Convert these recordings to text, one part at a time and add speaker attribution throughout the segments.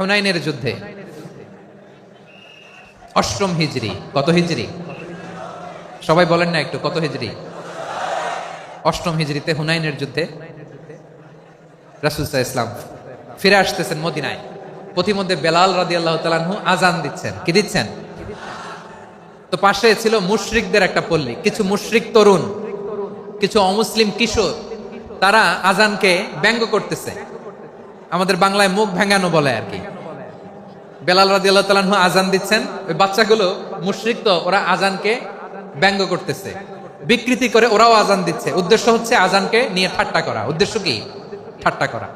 Speaker 1: হুনাইনের যুদ্ধে। অষ্টম হিজরি। কত হিজরি? সবাই বলেন না একটু, কত হিজরি? অষ্টম হিজরিতে হুনাইনের যুদ্ধে রাসুলসাহ ইসলাম ফিরে আসতেছেন মদিনায়। পথিমধ্যে বেলাল রাদি আল্লাহ তালানহু আজান দিচ্ছেন। কি দিচ্ছেন? তো পাশে ছিল মুশরিকদের একটা পল্লী, কিছু মুশরিক তরুণ, কিছু অমুসলিম কিশোর, তারা আজানকে ব্যঙ্গ করতেছে। আমাদের বাংলায় মুখ ভেঙানো বলে আর কি। বেলাল রাজি আল্লাহ তালাহ আজান দিচ্ছেন। ওই বাচ্চাগুলো মুশরিক তো, ওরা আজানকে ব্যঙ্গ করতেছে। বিকৃতি করে ওরাও আজান দিচ্ছে। উদ্দেশ্য হচ্ছে আজানকে নিয়ে ঠাট্টা করা। উদ্দেশ্য কি? ঠাট্টা করা।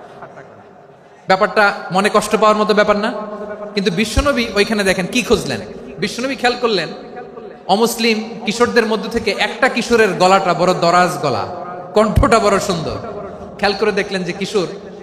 Speaker 1: ব্যাপারটা মনে কষ্ট পাওয়ার মতো ব্যাপার না। কিন্তু বিশ্বনবী ওইখানে দেখেন, কি খুঁজলেন? বিশ্বনবী খেয়াল করলেন, অমুসলিম কিশোরদের মধ্যে থেকে একটা কিশোরের গলাটা বড় দরাজ গলা। কণ্ঠটা বড় সুন্দর। খেয়াল করে দেখলেন যে কিশোর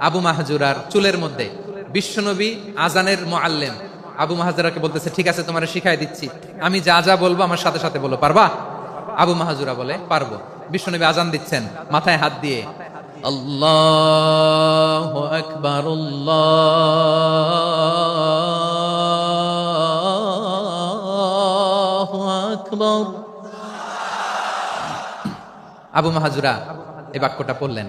Speaker 1: আবু মাহাজুরার চুলের মধ্যে। বিশ্বনবী আজানের মোয়াল্লেম আবু মাহাজুরাকে বলতেছে ঠিক আছে তোমার শিখাই দিচ্ছি। আমি যা যা বলব আমার সাথে সাথে বলো পারবা? আবু মাহাজুরা বলে পারব। বিশ্বনবী আজান দিচ্ছেন মাথায় হাত দিয়ে। আল্লাহ আকবর আকবর। আবু মাহাজুরা এই বাক্যটা পড়লেন।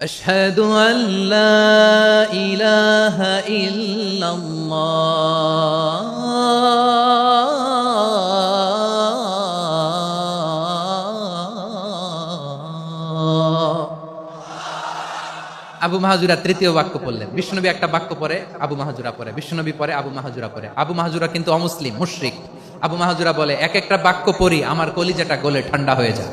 Speaker 1: أشهد أن لا إله إلا الله আবু মাহাজুরা তৃতীয় বাক্য পড়লেন বিষ্ণনবী একটা বাক্য পরে আবু মাহাজুরা পরে বিষ্ণনবী পরে আবু মাহাজুরা পরে আবু মাহাজুরা কিন্তু অমুসলিম মুশরিক আবু মাহাজুরা বলে এক একটা বাক্য পড়ি আমার কলিজাটা গলে ঠান্ডা হয়ে যায়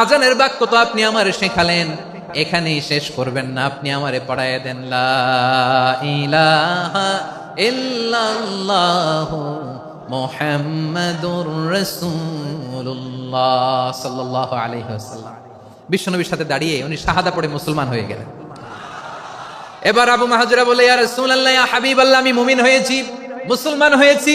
Speaker 1: আজানের বাক্য তো আপনি আমারে শেখালেন। এখানেই শেষ করবেন না, আপনি আমারে পড়ায় দেন। মুহাম্মাদুর রাসূলুল্লাহ সাল্লাল্লাহু আলাইহি ওয়াসাল্লাম। বিশ্বনবীর সাথে দাঁড়িয়ে উনি শাহাদা পড়ে মুসলমান হয়ে গেলেন। এবার আবু মাহাজুরা বলে, ইয়া রাসূলুল্লাহ, ইয়া হাবিবাল্লাহ, আমি মুমিন হয়েছি, মুসলমান হয়েছি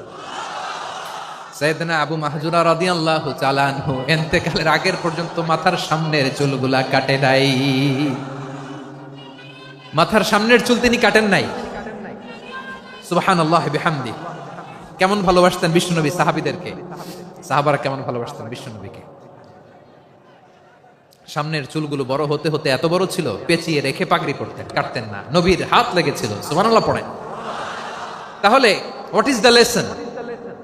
Speaker 1: সৈয়দনা আবু মাহজুরা রাদিয়াল্লাহু তাআলা আনহু ইন্তেকালের আগের পর্যন্ত মাথার সামনের চুলগুলা কাটে নাই। মাথার সামনের চুল তিনি কাটেন নাই। সুবহানাল্লাহ বিহামদি। কেমন ভালোবাসতেন বিশ্বনবী সাহাবিদেরকে? সাহাবারা কেমন ভালোবাসতেন বিশ্বনবীকে? সামনের চুলগুলো বড় হতে হতে এত বড় ছিল, পেঁচিয়ে রেখে পাগড়ি করতেন কাটতেন না। নবীর হাত লেগেছিল, সুবহানাল্লাহ পড়েন। তাহলে what is the lesson